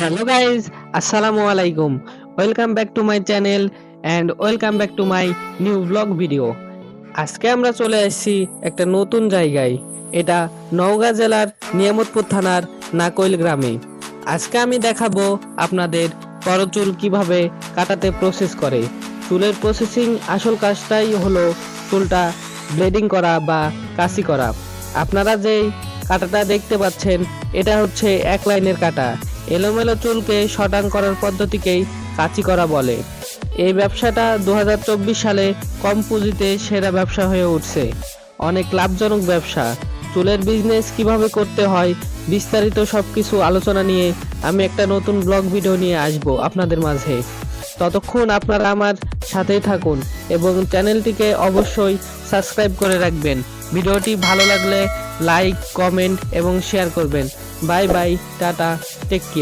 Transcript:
Hello guys, আসসালামু আলাইকুম। Welcome back to my channel and welcome back to my new blog video. আজকে আমরা চলে এসেছি একটা নতুন জায়গায়। এটা নওগাঁ জেলার নিয়ামতপুর থানার নাকৈল গ্রামে। আজকে আমি দেখাবো আপনাদের করচুল কীভাবে কাটাতে প্রসেস করে। চুলের প্রসেসিং আসল কাজটাই হলো চুলটা ব্লেডিং করা বা কাশি করা। আপনারা যেই কাটাটা দেখতে পাচ্ছেন, এটা হচ্ছে এক লাইনের কাটা। এলোমেলো চুলকে শটাং করার পদ্ধতিকেই কাচি করা বলে। এই ব্যবসাটা দু হাজার চব্বিশ সালে কম পুঁজিতে সেরা ব্যবসা হয়ে উঠছে। অনেক লাভজনক ব্যবসা। চুলের বিজনেস কীভাবে করতে হয় বিস্তারিত সবকিছু আলোচনা নিয়ে আমি একটা নতুন ব্লগ ভিডিও নিয়ে আসব আপনাদের মাঝে। ততক্ষণ আপনারা আমার সাথেই থাকুন এবং চ্যানেলটিকে অবশ্যই সাবস্ক্রাইব করে রাখবেন। ভিডিওটি ভালো লাগলে লাইক, কমেন্ট এবং শেয়ার করবেন। Bye bye, tata. Take care